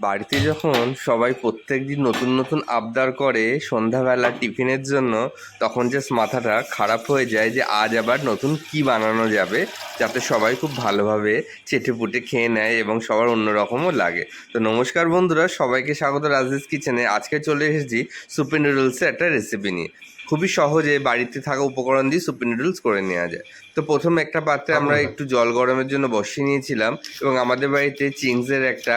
বাড়িতে যখন সবাই প্রত্যেক দিন নতুন নতুন আবদার করে সন্ধ্যাবেলা টিফিনের জন্য তখন যে মাথাটা খারাপ হয়ে যায় যে আজ আবার নতুন কি বানানো যাবে যাতে সবাই খুব ভালোভাবে চেটে পুটে খেয়ে নেয় এবং সবার অন্যরকমও লাগে। তো নমস্কার বন্ধুরা সবাইকে স্বাগত রাজেশ কিচেনে। আজকে চলে এসেছি সুপি নুডলসের একটা রেসিপি নিয়ে। খুবই সহজে বাড়িতে থাকা উপকরণ দিয়ে সুপি নুডলস করে নেওয়া যায়। তো প্রথম একটা পাত্রে আমরা একটু জল গরমের জন্য বসিয়ে নিয়েছিলাম এবং আমাদের বাড়িতে চিংসের একটা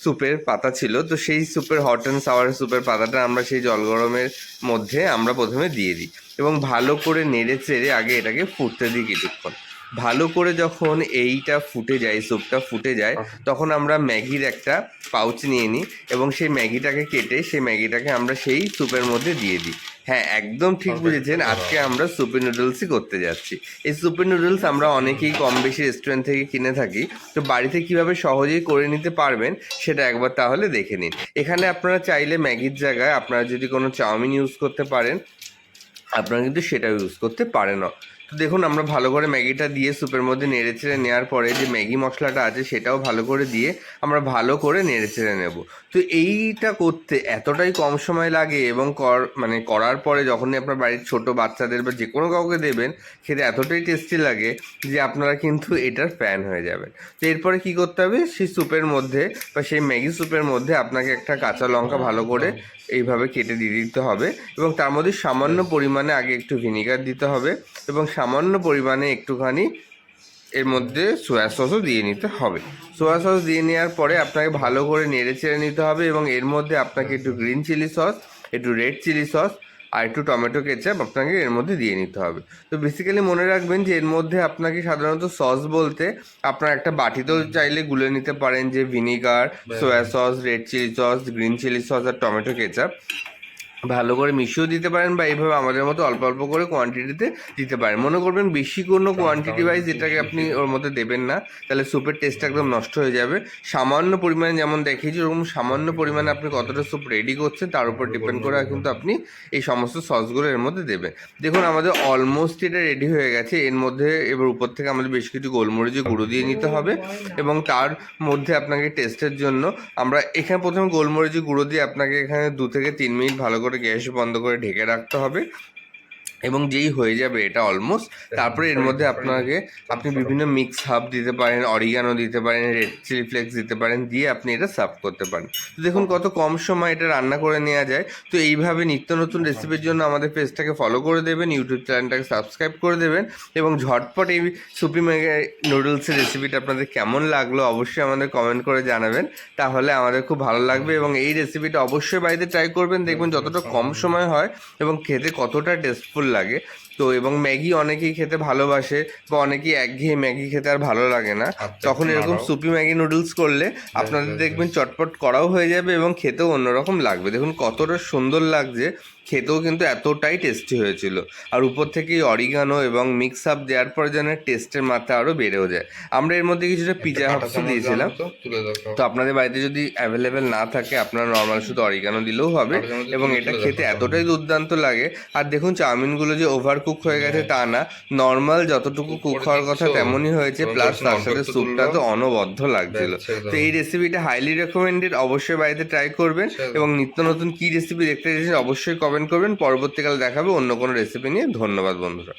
স্যুপের পাতা ছিল। তো সেই স্যুপের হট অ্যান্ড সাওয়ার স্যুপের পাতাটা আমরা সেই জল গরমের মধ্যে আমরা প্রথমে দিয়ে দিই। এবং ভালো করে নেড়ে চেড়ে আগে এটাকে ফুটতে দিই কিছুক্ষণ। ভালো করে যখন এইটা ফুটে যায় স্যুপটা ফুটে যায় তখন আমরা ম্যাগির একটা পাউচ নিয়ে নিই এবং সেই ম্যাগিটাকে কেটে সেই ম্যাগিটাকে আমরা সেই স্যুপের মধ্যে দিয়ে দিই। হ্যাঁ একদম ঠিক বুঝেছেন আজকে আমরা সুপি নুডলসই করতে যাচ্ছি। এই সুপি নুডলস আমরা অনেকেই কম বেশি রেস্টুরেন্ট থেকে কিনে থাকি তো বাড়িতে কীভাবে সহজেই করে নিতে পারবেন সেটা একবার তাহলে দেখে নিন। এখানে আপনারা চাইলে ম্যাগির জায়গায় আপনারা যদি কোনো চাউমিন ইউজ করতে পারেন আপনারা কিন্তু সেটাও ইউজ করতে পারেন তো দেখুন, আমরা ভালো করে ম্যাগিটা দিয়ে স্যুপের মধ্যে নেড়ে চেড়ে নেওয়ার পরে যে ম্যাগি মশলাটা আছে, সেটাও ভালো করে দিয়ে আমরা ভালো করে নেড়ে চেড়ে নেব। তো এইটা করতে এতটাই কম সময় লাগে এবং কর মানে করার পরে যখনই আপনার বাড়ির ছোট বাচ্চাদের বা যে কোনো কাউকে দেবেন, খেতে এতটাই টেস্টি লাগে যে আপনারা কিন্তু এটার ফ্যান হয়ে যাবেন। তো এরপরে কি করতে হবে? সেই স্যুপের মধ্যে বা সেই ম্যাগি স্যুপের মধ্যে আপনাকে একটা কাঁচা লঙ্কা ভালো করে এইভাবে কেটে দিয়ে দিতে হবে এবং তার মধ্যে সামান্য পরিমাণে আগে একটু ভিনিগার দিতে হবে এবং সামান্য পরিমাণে একটুখানি এর মধ্যে সোয়া সসও দিয়ে নিতে হবে। সোয়া সস দিয়ে নেওয়ার পরে আপনাকে ভালো করে নেড়ে চেড়ে নিতে হবে এবং এর মধ্যে আপনাকে একটু গ্রিন চিলি সস একটু রেড চিলি সস আর একটু টমেটো কেচাপ আপনাকে এর মধ্যে দিয়ে নিতে হবে। তো বেসিক্যালি মনে রাখবেন যে এর মধ্যে আপনাকে সাধারণত সস বলতে আপনার একটা বাটিতেও চাইলে গুলে নিতে পারেন যে vinegar soya sauce red chilli sauce green chilli sauce আর টমেটো কেচাপ। ভালো করে মিশিয়েও দিতে পারেন বা এইভাবে আমাদের মতো অল্প অল্প করে কোয়ান্টিটিতে দিতে পারেন। মনে করবেন বেশি কোনো কোয়ান্টিটি ওয়াইজ এটাকে আপনি ওর মধ্যে দেবেন না তাহলে স্যুপের টেস্ট একদম নষ্ট হয়ে যাবে। সামান্য পরিমাণে যেমন দেখিয়েছি ওরকম সামান্য পরিমাণে আপনি কতটা স্যুপ রেডি করছেন তার উপর ডিপেন্ড করে কিন্তু আপনি এই সমস্ত সসগুলো এর মধ্যে দেবেন। দেখুন আমাদের অলমোস্ট এটা রেডি হয়ে গেছে। এর মধ্যে এবার উপর থেকে আমাদের বেশ কিছু গোলমরিচের গুঁড়ো দিয়ে নিতে হবে এবং তার মধ্যে আপনাকে টেস্টের জন্য আমরা এখানে প্রথমে গোলমরিচের গুঁড়ো দিয়ে আপনাকে এখানে দু থেকে তিন মিনিট ভালো করে গ্যাস বন্ধ করে ঢেকে রাখতে হবে। এবং যেই হয়ে যাবে এটা অলমোস্ট তারপরে এর মধ্যে আপনাকে আপনি বিভিন্ন মিক্স হাব দিতে পারেন অরিগানো দিতে পারেন রেড চিলি ফ্লেক্স দিতে পারেন, দিয়ে আপনি এটা সার্ভ করতে পারেন। তো দেখুন কত কম সময় এটা রান্না করে নেওয়া যায়। তো এইভাবে নিত্য নতুন রেসিপির জন্য আমাদের পেজটাকে ফলো করে দেবেন ইউটিউব চ্যানেলটাকে সাবস্ক্রাইব করে দেবেন এবং ঝটপট এই সুপি মেগা নুডলসের রেসিপিটা আপনাদের কেমন লাগল অবশ্যই আমাদের কমেন্ট করে জানাবেন। তাহলে আমাদের খুব ভালো লাগবে এবং এই রেসিপিটা অবশ্যই বাড়িতে ট্রাই করবেন। দেখবেন যতটা কম সময় হয় এবং খেতে কতটা টেস্টফুল লাগে। তো এবং ম্যাগি অনেকেই খেতে ভালোবাসে বা অনেকেই একঘেয়ে ম্যাগি খেতে আর ভালো লাগে না। তখন এরকম সুপি ম্যাগি নুডলস করলে আপনাদের দেখবেন চটপট করাও হয়ে যাবে এবং খেতেও অন্যরকম লাগবে। দেখুন কতটা সুন্দর লাগছে খেতেও কিন্তু এতটাই টেস্টি হয়েছিল। আর উপর থেকে অরিগানো এবং মিক্স আপ দেওয়ার পর যেন টেস্টের মাত্রা আরও বেড়েও যায়। আমরা এর মধ্যে কিছুটা পিজা হাফসও দিয়েছিলাম। তো আপনাদের বাড়িতে যদি অ্যাভেলেবেল না থাকে আপনারা নর্মাল শুধু অরিগানো দিলেও হবে এবং এটা খেতে এতটাই দুর্দান্ত লাগে। আর দেখুন চাউমিনগুলো যে ওভার কুক হয়ে গেছে তা না। নর্মাল যতটুকু কুক হওয়ার কথা তেমনই হয়েছে প্লাস তার সাথে স্যুপটা তো অনবদ্ধ লাগছিল। তো এই রেসিপিটা হাইলি রেকমেন্ডেড অবশ্যই বাড়িতে ট্রাই করবেন এবং নিত্য নতুন কী রেসিপি দেখতে চাইছেন অবশ্যই কমেন্ট করবেন। পরবর্তীকালে দেখাবে অন্য কোনো রেসিপি নিয়ে। ধন্যবাদ বন্ধুরা।